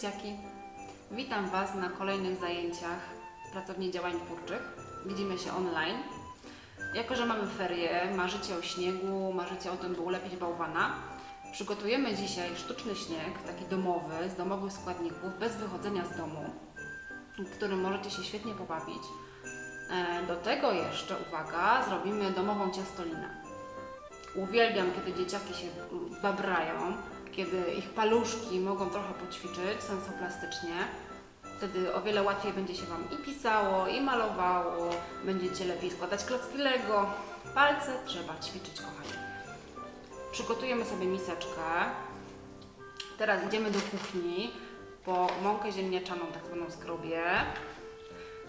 Dzieciaki. Witam Was na kolejnych zajęciach pracowni działań twórczych. Widzimy się online. Jako, że mamy ferie, marzycie o śniegu, marzycie o tym, by ulepić bałwana, przygotujemy dzisiaj sztuczny śnieg, taki domowy, z domowych składników, bez wychodzenia z domu, którym możecie się świetnie pobawić. E, Do tego jeszcze, uwaga, zrobimy domową ciastolinę. Uwielbiam, kiedy dzieciaki się babrają, kiedy ich paluszki mogą trochę poćwiczyć sensoplastycznie. Wtedy o wiele łatwiej będzie się Wam i pisało, i malowało, będziecie lepiej składać klocki Lego. Palce trzeba ćwiczyć, kochani. Przygotujemy sobie miseczkę. Teraz idziemy do kuchni po mąkę ziemniaczaną, tak zwaną skrobię.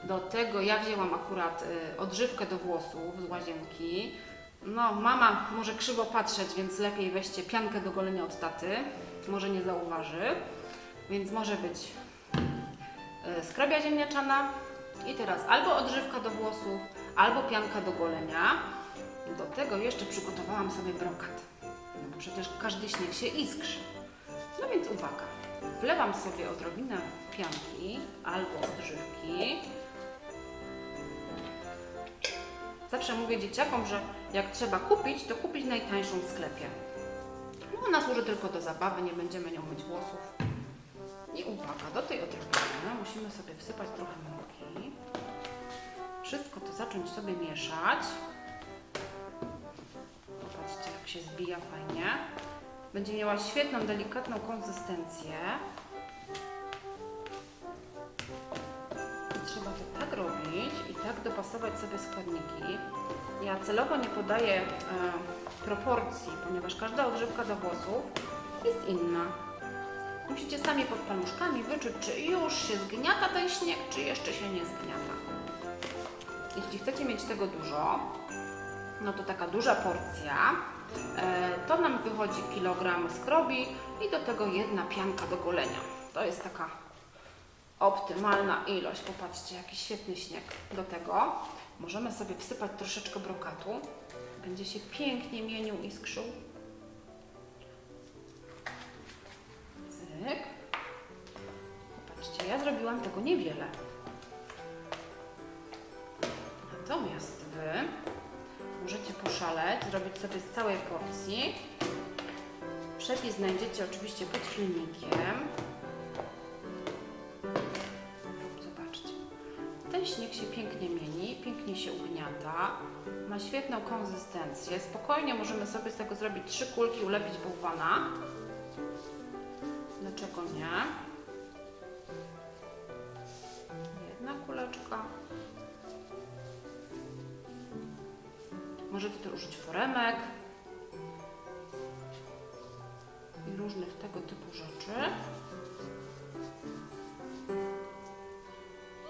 Do tego ja wzięłam akurat y, odżywkę do włosów z łazienki. No, mama może krzywo patrzeć, więc lepiej weźcie piankę do golenia od taty. Może nie zauważy. Więc może być y, skrobia ziemniaczana i teraz albo odżywka do włosów, albo pianka do golenia. Do tego jeszcze przygotowałam sobie brokat. No, przecież każdy śnieg się iskrzy. No więc uwaga. Wlewam sobie odrobinę pianki albo odżywki. Zawsze mówię dzieciakom, że jak trzeba kupić, to kupić najtańszą w sklepie. No, ona służy tylko do zabawy, nie będziemy nią myć włosów. I uwaga, do tej odrobiny musimy sobie wsypać trochę mąki. Wszystko to zacząć sobie mieszać. Popatrzcie, jak się zbija fajnie. Będzie miała świetną, delikatną konsystencję. Tak dopasować sobie składniki. Ja celowo nie podaję e, proporcji, ponieważ każda odżywka do włosów jest inna. Musicie sami pod paluszkami wyczuć, czy już się zgniata ten śnieg, czy jeszcze się nie zgniata. Jeśli chcecie mieć tego dużo, no to taka duża porcja, e, to nam wychodzi kilogram skrobi i do tego jedna pianka do golenia. To jest taka optymalna ilość. Popatrzcie, jaki świetny śnieg. Do tego możemy sobie wsypać troszeczkę brokatu. Będzie się pięknie mienił i skrzył. Cyk. Popatrzcie, ja zrobiłam tego niewiele. Natomiast Wy możecie poszaleć, zrobić sobie z całej porcji. Przepis znajdziecie oczywiście pod filmikiem. Śnieg się pięknie mieni, pięknie się ugniata, ma świetną konsystencję. Spokojnie możemy sobie z tego zrobić trzy kulki, ulepić bałwana. Dlaczego nie? Jedna kuleczka. Możecie też użyć foremek i różnych tego typu rzeczy.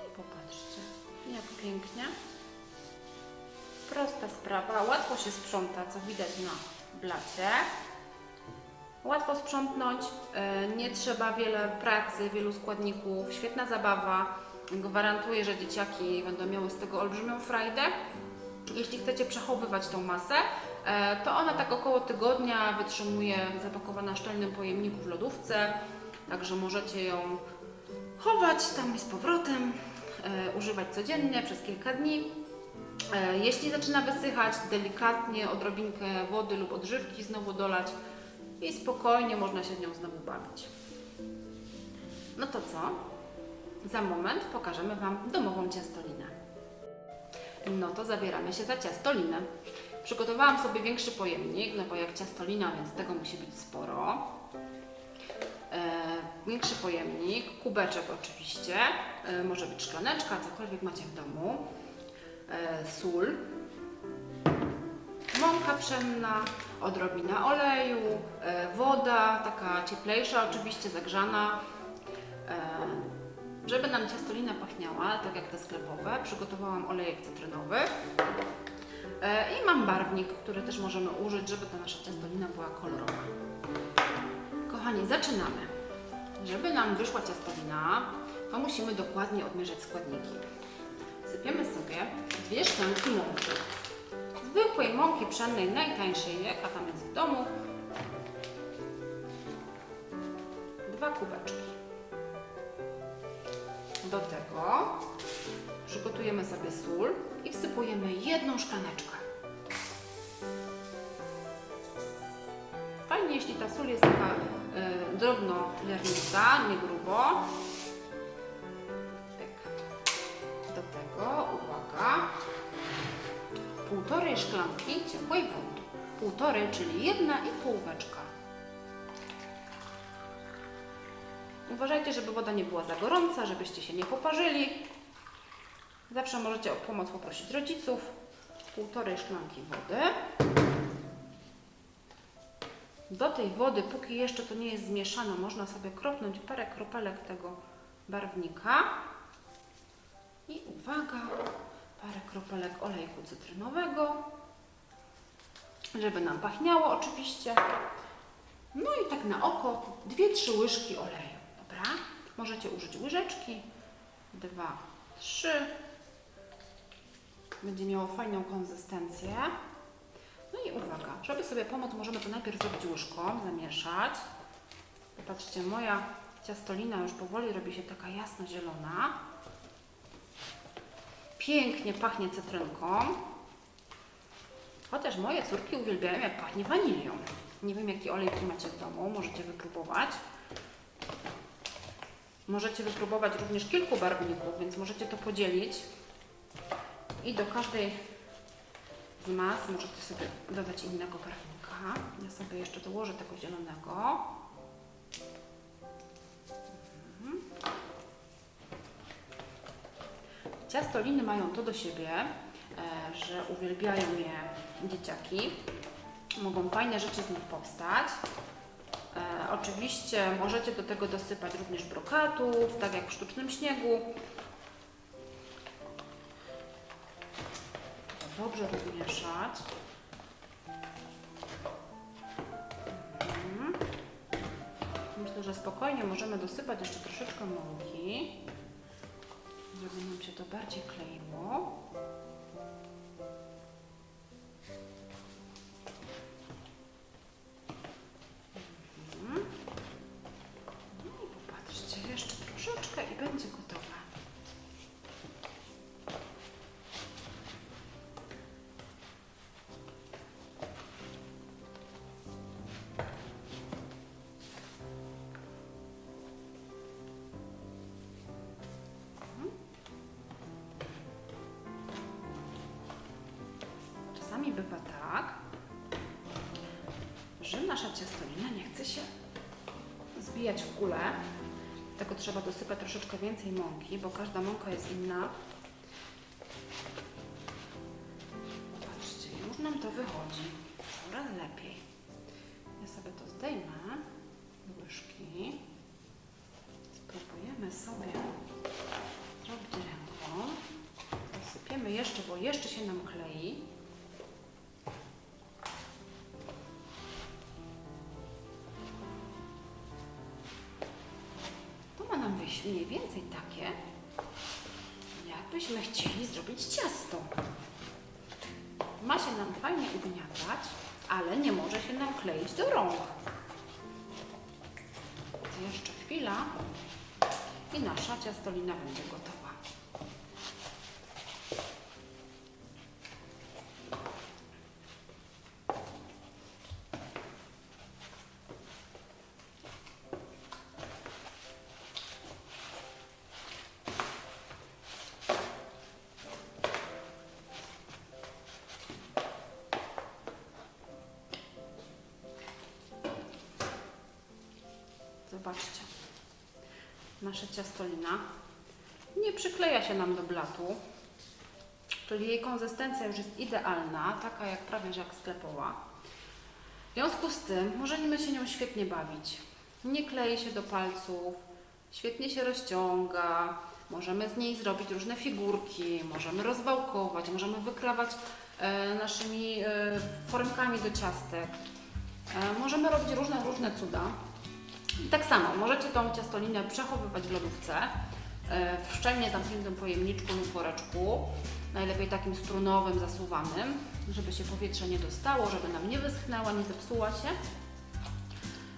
I popatrzcie, jak pięknie. Prosta sprawa, łatwo się sprząta, co widać na blacie. Łatwo sprzątnąć, e, nie trzeba wiele pracy, wielu składników, świetna zabawa. Gwarantuję, że dzieciaki będą miały z tego olbrzymią frajdę. Jeśli chcecie przechowywać tą masę, e, to ona tak około tygodnia wytrzymuje zapakowana w szczelnym pojemniku w lodówce, także możecie ją chować tam i z powrotem, używać codziennie przez kilka dni. E, Jeśli zaczyna wysychać, delikatnie odrobinkę wody lub odżywki znowu dolać i spokojnie można się nią znowu bawić. No to co? Za moment pokażemy Wam domową ciastolinę. No to zabieramy się za ciastolinę. Przygotowałam sobie większy pojemnik, no bo jak ciastolina, więc tego musi być sporo. Większy pojemnik, kubeczek oczywiście, e, może być szklaneczka, cokolwiek macie w domu, e, sól, mąka pszenna, odrobina oleju, e, woda, taka cieplejsza oczywiście, zagrzana. Żeby nam ciastolina pachniała, tak jak te sklepowe, przygotowałam olejek cytrynowy. I mam barwnik, który też możemy użyć, żeby ta nasza ciastolina była kolorowa. Kochani, zaczynamy. Żeby nam wyszła ciastolina, to musimy dokładnie odmierzać składniki. Sypiemy sobie dwie szklanki mąki. Zwykłej mąki pszennej, najtańszej, jaka tam jest w domu. Dwa kubeczki. Do tego przygotujemy sobie sól i wsypujemy jedną szklaneczkę. Jeśli ta sól jest taka y, drobno lernica, nie grubo. Tak. Do tego, uwaga, półtorej szklanki ciepłej wody. Półtorej, czyli jedna i półeczka. Uważajcie, żeby woda nie była za gorąca, żebyście się nie poparzyli. Zawsze możecie o pomoc poprosić rodziców. Półtorej szklanki wody. Do tej wody, póki jeszcze to nie jest zmieszane, można sobie kropnąć parę kropelek tego barwnika. I uwaga, parę kropelek olejku cytrynowego, żeby nam pachniało oczywiście. No i tak na oko 2-3 łyżki oleju. Dobra? Możecie użyć łyżeczki. Dwa, trzy. Będzie miało fajną konsystencję. Uwaga, żeby sobie pomóc, możemy to najpierw zrobić łyżką, zamieszać. Popatrzcie, moja ciastolina już powoli robi się taka jasno-zielona. Pięknie pachnie cytrynką. Chociaż moje córki uwielbiają, jak pachnie wanilią. Nie wiem, jakie olejki macie w domu, możecie wypróbować. Możecie wypróbować również kilku barwników, więc możecie to podzielić. I do każdej z mas możecie sobie dodać innego barwnika. Ja sobie jeszcze dołożę tego zielonego. Mhm. Ciastoliny mają to do siebie, e, że uwielbiają je dzieciaki. Mogą fajne rzeczy z nich powstać. E, oczywiście możecie do tego dosypać również brokatów, tak jak w sztucznym śniegu. Dobrze rozmieszać. Mhm. Myślę, że spokojnie możemy dosypać jeszcze troszeczkę mąki, żeby nam się to bardziej kleiło. Mhm. No i popatrzcie, jeszcze troszeczkę i będzie chce się zbijać w kulę. Dlatego trzeba dosypać troszeczkę więcej mąki, bo każda mąka jest inna. Patrzcie, już nam to wychodzi. Coraz lepiej. Ja sobie to zdejmę z łyżki. Spróbujemy sobie zrobić ręką. Dosypiemy jeszcze, bo jeszcze się nam klei. Wyjść mniej więcej takie, jakbyśmy chcieli zrobić ciasto. Ma się nam fajnie ugniatać, ale nie może się nam kleić do rąk. Jeszcze chwila i nasza ciastolina będzie gotowa. Zobaczcie. Nasza ciastolina nie przykleja się nam do blatu, czyli jej konsystencja już jest idealna, taka jak prawie jak sklepowa. W związku z tym możemy się nią świetnie bawić. Nie klei się do palców, świetnie się rozciąga, możemy z niej zrobić różne figurki, możemy rozwałkować, możemy wykrawać e, naszymi e, formkami do ciastek. E, możemy robić różne, różne cuda. I tak samo, możecie tą ciastolinę przechowywać w lodówce, e, w szczelnie zamkniętym pojemniczku lub woreczku, najlepiej takim strunowym, zasuwanym, żeby się powietrze nie dostało, żeby nam nie wyschnęła, nie zepsuła się.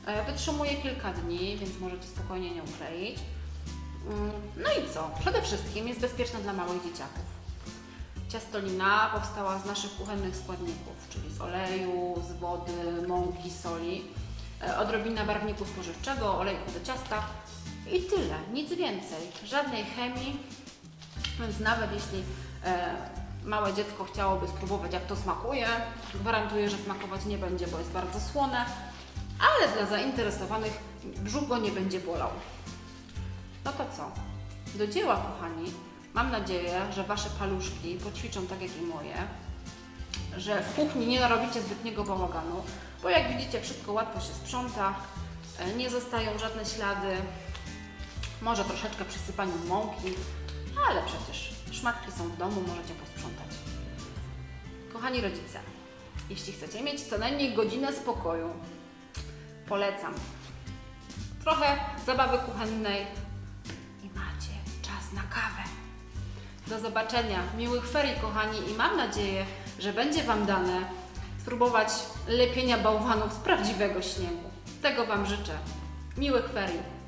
E, Wytrzymuje kilka dni, więc możecie spokojnie nią kleić. Mm, No i co? Przede wszystkim jest bezpieczna dla małych dzieciaków. Ciastolina powstała z naszych kuchennych składników, czyli z oleju, z wody, mąki, soli, odrobina barwniku spożywczego, olejku do ciasta i tyle, nic więcej. Żadnej chemii, więc nawet jeśli e, małe dziecko chciałoby spróbować jak to smakuje, gwarantuję, że smakować nie będzie, bo jest bardzo słone, ale dla zainteresowanych brzuch go nie będzie bolał. No to co? Do dzieła, kochani. Mam nadzieję, że Wasze paluszki poćwiczą tak jak i moje, że w kuchni nie narobicie zbytniego bałaganu, bo jak widzicie, wszystko łatwo się sprząta, e, nie zostają żadne ślady, może troszeczkę przy sypaniu mąki, ale przecież szmatki są w domu, możecie posprzątać. Kochani rodzice, jeśli chcecie mieć co najmniej godzinę spokoju, polecam trochę zabawy kuchennej i macie czas na kawę. Do zobaczenia, miłych ferii kochani i mam nadzieję, że będzie Wam dane spróbować lepienia bałwanów z prawdziwego śniegu. Tego Wam życzę. Miłych ferii.